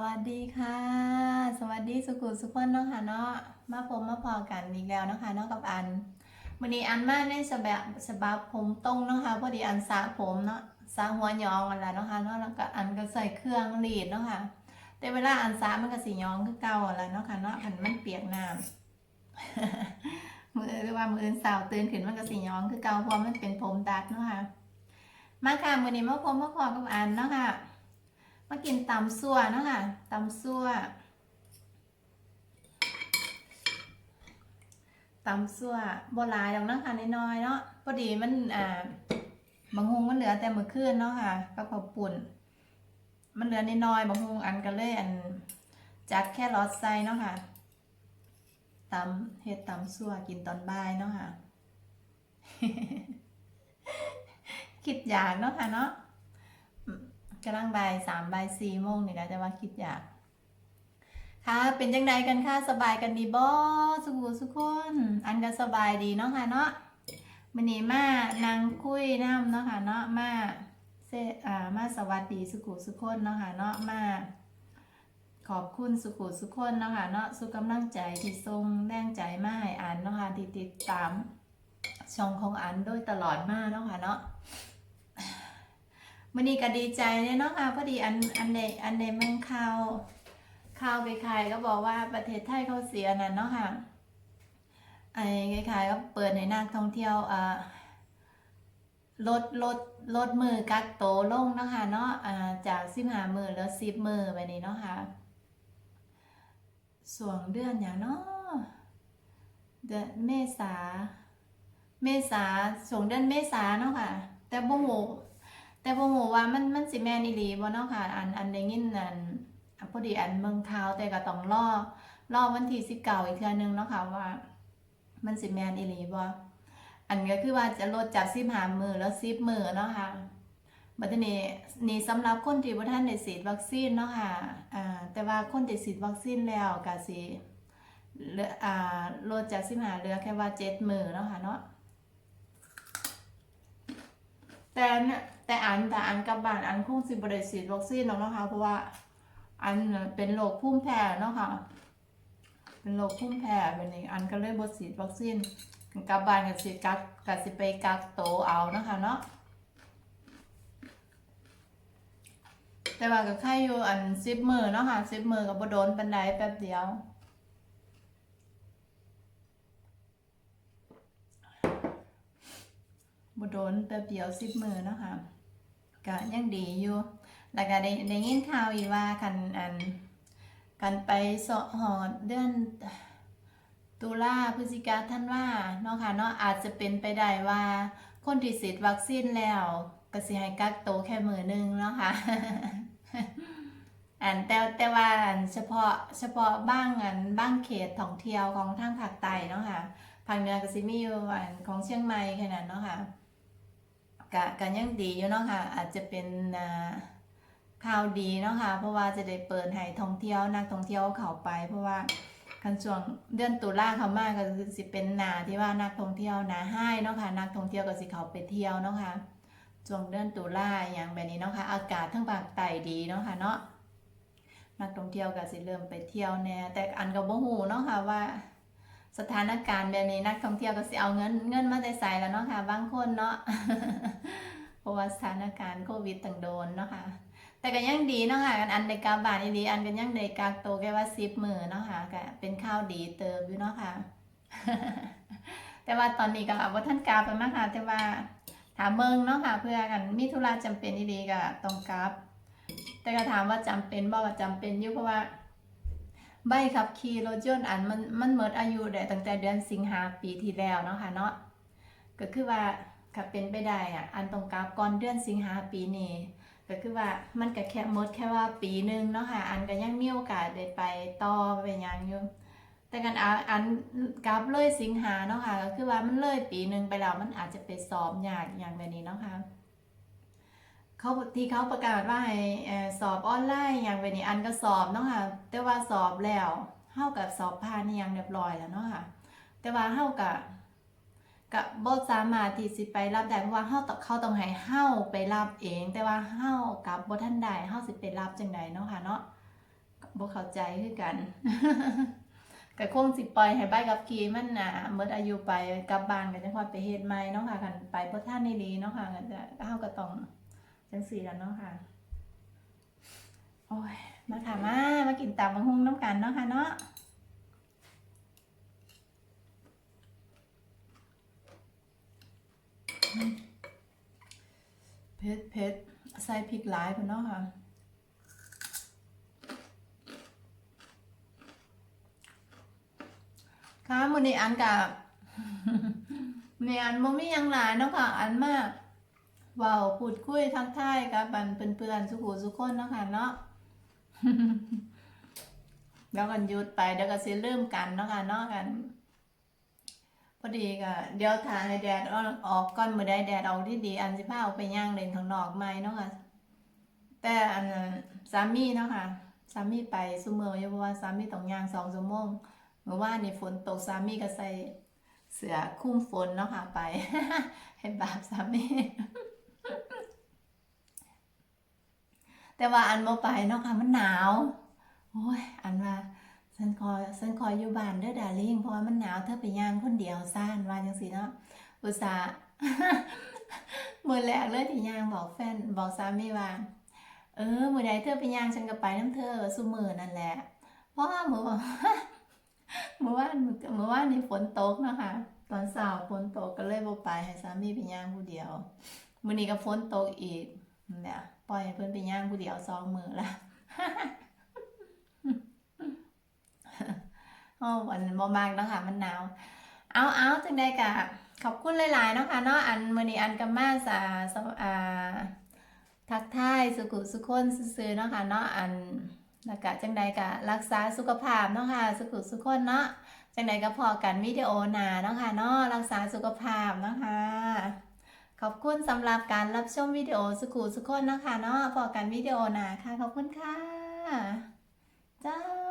วัสดีค่ะ สวัสดีสุขุสุขคนเนาะค่ะเนาะมาผมมาพอกันอีกแล้วนะคะเนาะกับอันวันนี้อันมาในฉบับฉบับผมตรงเนาะค่ะพอดีอันสระผมเนาะสระหัวยองอะไรเนาะค่ะเนาะแล้วก็อันก็ใส่เครื่องรีดเนาะค่ะแต่เวลาอันสระมันก็สียองคือเก่าอะไรเนาะค่ะเนาะอันมันเปียกน้ำมือหรือว่ามืออื่นสาวตื่นขึ้นมันก็สียองคือเก่าเพราะมันเป็นผมดัดเนาะค่ะมาค่ะวันนี้มาพบมาพอกับอันเนาะค่ะ มากินตำซั่วนะค่ะตำซั่วตำซั่วโบราณอย่างนะค่ะน้อยๆเนาะพอดีมันอ่าบางฮงมันเหลือแต่มื้อคืนเนาะค่ะกับข้าวปุ่น มันเหลือน้อยๆบางฮงอันก็เลยอันจัดแค่รอดใส่เนาะค่ะตำเฮ็ดตำซั่วกินตอนบ่ายเนาะค่ะคิดอยากเนาะค่ะเนาะ กำลังบ่ายสามบ่ายสี่โมงนี่นะแต่ว่าคิดอยาก ค่ะ เป็นจังใดกันค่ะ สบายกันดีบ่สุขุสุขคน อันก็สบายดีเนาะค่ะเนาะมื้อนี้มานางคุยน้ำเนาะค่ะเนาะมาเซอ่ามาสวัสดีสุขุสุขคนเนาะค่ะเนาะมาขอบคุณสุขุสุขคนเนาะค่ะเนาะสุกำลังใจที่ทรงแรงใจมาให้อันเนาะค่ะที่ติดตามช่องของอันโดยตลอดมาเนาะค่ะเนาะ มันนี้ก็ดีใจเลยเนาะค่ะพอดีอันอันในอันในเมืองข่าวข่าวไปขายก็บอกว่าประเทศไทยเขาเสียนั่นเนาะค่ะไอ้ขายก็เปิดในนักท่องเที่ยวอ่าลดลดลดมือกักโตลงเนาะค่ะเนาะอ่าจากสิบห้ามือเหลือสิบมือไปนี้เนาะค่ะส่วงเดือนอย่างเนาะเดือนเมษาเมษาส่วงเดือนเมษาเนาะค่ะ แต่บ่ฮู้ แต่บ่ฮู้ว่ามันมันสิแม่นอีหลีบ่เนาะค่ะ อันอันได้ยินอันอะพอดีอันเมืองข่าวแต่ก็ต้องรอรอวันที่19อีกเทื่อนึงเนาะค่ะว่า มันสิแม่นอีหลีบ่อันก็คือว่าจะลดจาก15มื้อแล้ว10มื้อเนาะค่ะบัดนี้นี่สำหรับคนที่บ่ทันได้ฉีดวัคซีนเนาะค่ะอ่าแต่ว่าคนที่ฉีดวัคซีนแล้วก็สิเหลืออ่าลดจาก15เหลือแค่ว่า7มื้อเนาะค่ะเนาะแต่เนี่ย แต่อันแต่อันกับบ้านอันคงสิบริฉีดวัคซีนเนาะคะเพราะว่าอันเป็นโรคภูมิแพ้เนาะค่ะ เป็นโรคภูมิแพ้แบบนี้อันก็เลยบฉีดวัคซีนกับบ้านกับสิกักกับสิไปกักโตเอานะคะเนาะแต่ว่าก็แค่อยู่อันซิปมือเนาะค่ะซิปมือกับบโดนปันไดแป๊บเดียวบโดนแป๊บเดียวสิบมือเนาะค่ะ ก็ยังดีอยู่ แล้วก็ได้ได้ยินข่าวอีกว่ากันอันกันไปสอหอเดือนตุลาพฤศจิกาท่านว่าเนาะค่ะเนาะอาจจะเป็นไปได้ว่า คนที่ฉีดวัคซีนแล้วก็สิให้กักโตแค่มือหนึงเนาะค่ะอันแต่แต่ว่าอันเฉพาะเฉพาะบ้างอันบ้างเขตท่องเที่ยวของทางภาคใต้เนาะค่ะภาคเหนือก็สิมีอยู่อันของเชียงใหม่แค่นั้นเนาะค่ะ กะกันยังดีอยู่เนาะค่ะ อาจจะเป็นข่าวดีเนาะค่ะ เพราะว่าจะได้เปิดให้ท่องเที่ยวนักท่องเที่ยวเข้าไป เพราะว่าคันช่วงเดือนตุลาเขามากก็คือสิเป็นหนาที่ว่านักท่องเที่ยวหนาให้เนาะค่ะ นักท่องเที่ยวก็สิเขาไปเที่ยวเนาะค่ะช่วงเดือนตุลาอย่างแบบนี้เนาะค่ะ อากาศทั้งภาคใต้ดีเนาะค่ะเนาะนักท่องเที่ยวก็สิเริ่มไปเที่ยวแน่แต่อันก็บ่ฮู้เนาะค่ะว่า สถานการณ์แบบนี้นักท่องเที่ยวก็สิเอาเงินเงินมาได้ใส่แล้วเนาะค่ะบางคนเนาะเพราะว่าสถานการณ์โควิดต่างโดนเนาะค่ะแต่ก็ยังดีเนาะค่ะกันอันในกาบานอีหลีอันกันยังในกาโตแค่ว่าซิปมือเนาะค่ะก็เป็นข้าวดีเติมอยู่เนาะค่ะ แต่ว่าตอนนี้ก็ว่าท่านกาไปมากค่ะแต่ว่าถามเมืองเนาะค่ะเพื่อกันมีธุระจำเป็นอีหลีก็ต้องกราบแต่ก็ถามว่าจำเป็นบ่ว่าจำเป็นอยู่เพราะว่า ใบขับขี่รถยนต์อันมันมันหมดอายุได้ตั้งแต่เดือนสิงหาปีที่แล้วเนาะค่ะเนาะก็คือว่าถ้าเป็นไปได้อะอันตรงกราบก่อนเดือนสิงหาปีนี้ก็คือว่ามันก็แค่หมดแค่ว่าปีหนึ่งเนาะค่ะอันก็ยังมีโอกาสได้ไปต่อไปยังอยู่แต่กันอันกราบเลยสิงหาเนาะค่ะก็คือว่ามันเลยปีหนึ่งไปแล้วมันอาจจะไปสอบยากอย่างแบบนี้เนาะค่ะ เขาที่เขาประกาศว่าให้สอบออนไลน์อย่างแบบนี้อันก็สอบเนาะค่ะแต่ว่าสอบแล้วเฮากับสอบผ่านอหยังเรียบร้อยแล้วเนาะค่ะแต่ว่าเฮากับกับบ่สามารถที่สิไปรับได้เพราะว่าเฮาต้อเขาต้องให้เฮาไปรับเอง แต่ว่าเฮากับบ่ทันได้เฮาสิไปรับจังไดเนาะค่ะเนาะบ่เข้าใจคือกันก็คงสิปล่อยให้ใบกับขี่มันน่ะหมดออายุไปกลับบ้านก็จังค่อยไปเฮ็ดใหม่เนาะค่ะคันไปบ่ทันได้ดีเนาะค่ะก็จะเฮาก็ต้อง จังซี่ล่ะเนาะค่ะ โอ้ย มาค่ะมา มากินตับมังหุงน้ำกันเนาะค่ะเนาะเผ็ดเผ็ดใส่พริกหลายพุ่นเนาะค่ะค่ะมื้อนี้อันกับมื้อนี้อันบ่มีหยังหลายเนาะค่ะ อันมาก เว้าพูดคุยทักทายกับอันเพื่อนๆสุขุสุคนเนาะค่ะเนาะเดี๋ยวกันหยุดไปเดี๋ยวก็สิเริ่มกันเนาะค่ะเนาะกัน พอดีก็เดี๋ยวถ่ายให้แดดออกก่อนมื้อใดแดดออกที่ดีอันสิพาออกไปย่างเล่นข้างนอกใหม่เนาะค่ะแต่อันสามีเนาะค่ะสามีไปซุมื้ออยู่เพราะว่าสามีต้องย่าง2ชั่วโมงเมื่อวานนี่ฝนตกสามีก็ใส่เสื้อคลุมฝนเนาะค่ะไป ให้บาปสามี แต่ว่าอันบ่ไปเนาะค่ะมันหนาวโอ้ยอันว่าฉันคอยฉันคอยอยู่บ้านเด้อดาริ่งเพราะว่ามันหนาวเธอไปย่างคนเดียวซ่านว่าจังซี่เนาะอุตส่าห์มือแรกเลยที่ย่างบอกแฟนบอกสามีว่าเออมือใดเธอไปย่างฉันก็ไปนํเธอซุมือนั่นแหละเพราะว่ามื้อเมื่อวานเมื่อวานนี่ฝนตกเนาะคะตอนเช้าฝนตกก็เลยบ่ไปให้สามีไปย่างผู้เดียวมื้อนี้ก็ฝนตกอีกเนี่ย ล่อยให้เพิ่นไปย่างผู้เดียวสองมือละโอ้วันบ่มากเนาะค่ะ มันหนาว เอาเอาจังได๋ก็ขอบคุณหลายๆเนาะค่ะเนาะอันมื้อนี้อันก็มาสาสอ่าทักทายสุขุสุคนซื่อๆเนาะค่ะเนาะอันแล้วก็จังใดก็รักษาสุขภาพเนาะค่ะสุขุสุขคนเนาะจังใดก็พอกันวิดีโอหนาเนาะค่ะเนาะรักษาสุขภาพเนาะค่ะ ขอบคุณสำหรับการรับชมวิดีโอสุขุสุขคนนะคะเนาะพอกันวิดีโอหนาค่ะ ขอบคุณค่ะ จ้า